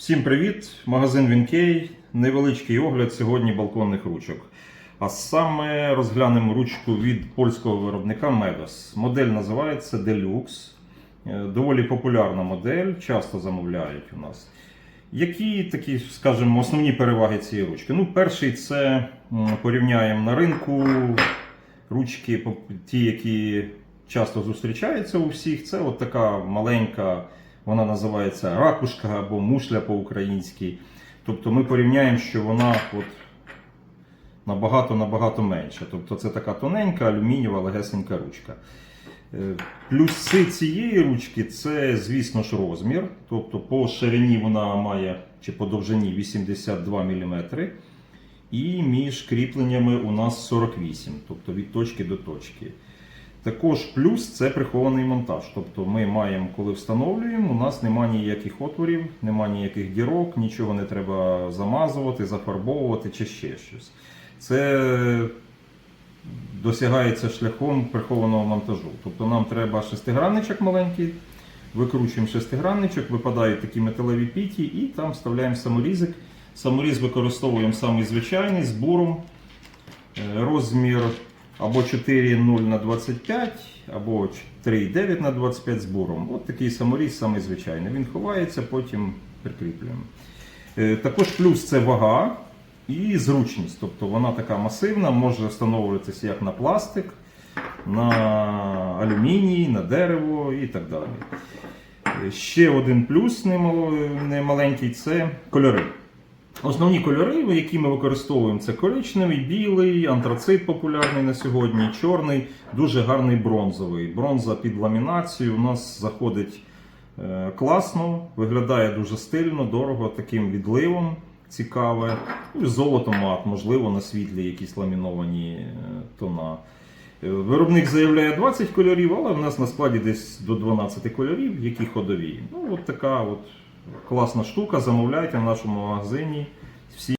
Всім привіт! Магазин Вінкей. Невеличкий огляд сьогодні балконних ручок. А саме розглянемо ручку від польського виробника Medos. Модель називається Deluxe. Е, Доволі популярна модель, часто замовляють у нас. Які такі, скажімо, основні переваги цієї ручки? Ну, перший це порівняємо на ринку ручки, ті, які часто зустрічаються у всіх. Це от така маленька, вона називається ракушка або мушля по-українськи. Тобто ми порівняємо, що вона от набагато-набагато менша. Тобто це така тоненька, алюмінієва, легесенька ручка. Е, Плюси цієї ручки це, звісно ж, розмір. Тобто по ширині вона має чи по довжині 82 мм. І між кріпленнями у нас 48, тобто від точки до точки. Також плюс це прихований монтаж. Тобто ми маємо, коли встановлюємо, у нас немає ніяких отворів, немає ніяких дірок, нічого не треба замазувати, зафарбовувати чи ще щось. Це досягається шляхом прихованого монтажу. Тобто нам треба шестигранничок маленький, викручуємо шестигранничок, випадають такі металеві піті і там вставляємо саморізик. Саморіз використовуємо самий звичайний з буром. Е, Розмір або 4,0 на 25, або 3,9 на 25 з буром. От такий саморіз самий звичайний. Він ховається, потім прикріплюємо. Е, Також плюс це вага і зручність. Тобто вона така масивна, може встановлюватися як на пластик, на алюміній, на дерево і так далі. Е, Ще один плюс немаленький це кольори. Основні кольори, які ми використовуємо, це коричневий, білий, антрацит популярний на сьогодні, чорний, дуже гарний бронзовий. Бронза під ламінацію у нас заходить е, класно, виглядає дуже стильно, дорого, таким відливом цікаве. Ну, і Золото мат, можливо, на світлі якісь ламіновані е, тона. Е, Виробник заявляє 20 кольорів, але в нас на складі десь до 12 кольорів, які ходові. Ну, от така от класна штука. Замовляйте в нашому магазині. Всі